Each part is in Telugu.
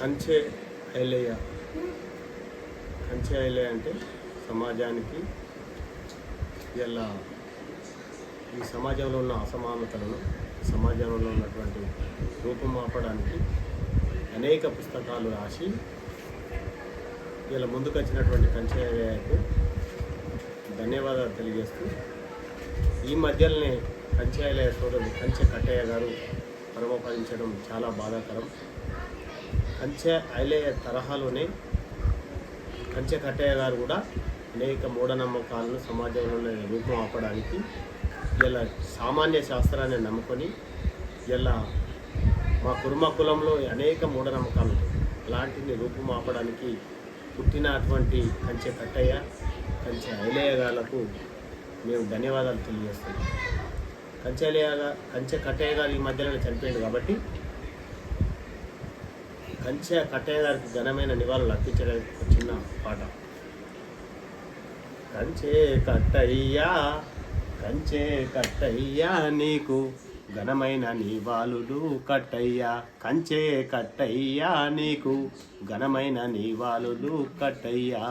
కంచె ఐలయ్య కంచె ఐలయ్య అంటే సమాజానికి ఇలా ఈ సమాజంలో ఉన్న అసమానతలను సమాజంలో ఉన్నటువంటి రూపుమాపడానికి అనేక పుస్తకాలు రాసి ఇలా ముందుకు వచ్చినటువంటి కంచె ధన్యవాదాలు తెలియజేస్తూ ఈ మధ్యలోనే కంచె సోదరుడు కంచె కట్టయ్య గారు పరమపదించడం చాలా బాధాకరం. కంచె ఐలయ్య తరహాలోనే కంచె కట్టయ్య గారు కూడా అనేక మూఢనమ్మకాలను సమాజంలో రూపం ఆపడానికి ఇలా సామాన్య శాస్త్రాన్ని నమ్ముకొని ఇలా మా కుర్మ కులంలో అనేక మూఢనమ్మకాలు అలాంటిని రూపం ఆపడానికి పుట్టినటువంటి కంచె కట్టయ్య కంచె ఐలయ్య గారులకు మేము ధన్యవాదాలు తెలియజేస్తున్నాం. కంచెలయ్య కంచె కట్టయ్య గారు ఈ మధ్యలో చనిపోయింది కాబట్టి కంచె కట్టయ్య గారికి ఘనమైన నివాళులు అర్పించడానికి ఒక చిన్న పాట. కంచె కట్టయ్యా కంచె కట్టయ్యా నీకు ఘనమైన నివాళులు కట్టయ్యా. కంచె కట్టయ్యా నీకు ఘనమైన నివాళులు కట్టయ్యా.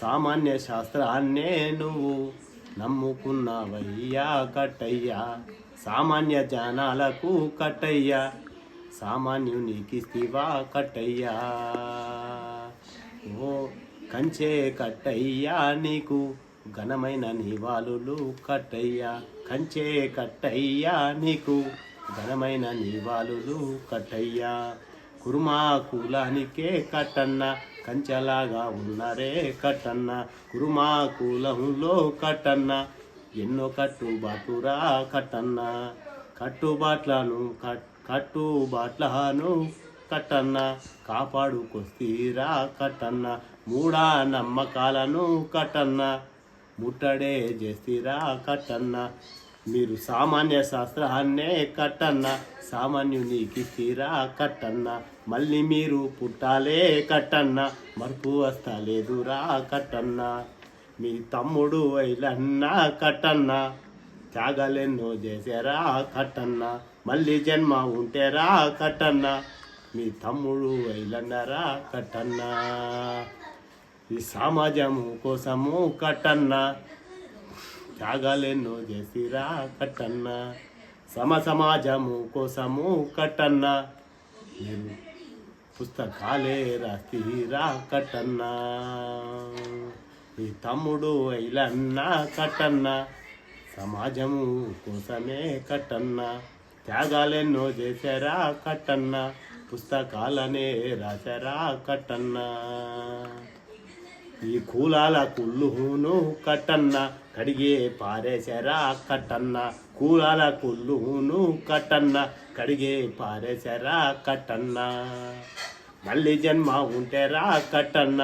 సామాన్య శాస్త్రాన్నే నువ్వు నమ్ముకున్నావయ్యా కట్టయ్యా. సామాన్య జనాలకు కట్టయ్యా. సామాన్యునికిస్తివా కట్టయ్యా. ఓ కంచే కట్టయ్యా నీకు ఘనమైన నివాళులు కట్టయ్యా. కంచే కట్టయ్యా నీకు ఘనమైన నివాళులు కట్టయ్యా. కుర్మా కులానికే కట్టన్న కంచెలాగా ఉన్నరే కట్టన్న. కుర్మా కులంలో కట్టన్న ఎన్నో కట్టుబాటురా కట్టన్న. కట్టుబాట్లను కట్ కట్టు బాట్లను కట్టన్న కాపాడుకొస్తీరా కట్టన్న మూడా నమ్మకాలను కట్టన్న ముట్టడే చేస్తీరా కట్టన్న మీరు సామాన్య శాస్త్రాన్నే కట్టన్న సామాన్యునికి తీరా కట్టన్న మళ్ళీ మీరు పుట్టాలే కట్టన్న మరుపు వస్తలేదురా కట్టన్న మీ తమ్ముడు అయిలన్నా కట్టన్న త్యాగాలెన్నో చేశారా కట్టన్నా మళ్ళీ జన్మ ఉంటేరా కట్టన్న. మీ తమ్ముడు వైలన్నరా కట్టన్న. ఈ సమాజము కోసము కట్టన్న. త్యాగాలెన్నో చేసిరా కట్టన్న. సమ సమాజము కోసము కట్టన్న. మీరు పుస్తకాలే రాస్తీరా కట్టన్న. మీ తమ్ముడు వైలన్నా కట్టన్న. సమాజము కోసమే కట్టన్నా. త్యాగాలెన్నో చేశారా కట్టన్న? పుస్తకాలనే రాశారా కట్టన్న? ఈ కూలాల కుళ్ళును కట్టన్న? కడిగే పారేశారా కట్టన్న? కూలాల కుళ్ళును కట్టన్న? కడిగే పారేశారా కట్టన్న? మళ్ళీ జన్మ ఉంటేరా కట్టన్న?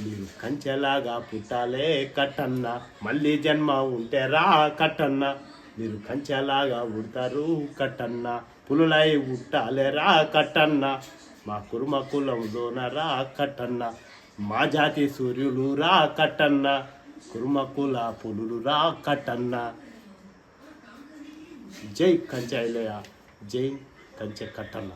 మీరు కంచెలాగా పుట్టాలే కట్టన్న? మళ్ళీ జన్మ ఉంటేరా కట్టన్న? మీరు కంచెలాగా ఉడతారు కట్టన్న పులులై ఉట్టాలేరా కట్టన్న మా కుర్మ కులంలోనరా కట్టన్న మా జాతి సూర్యులు రా కట్టన్న కురుమ కుల పులులు రా కట్టన్న. జై కంచె జై కంచె కట్టన్న.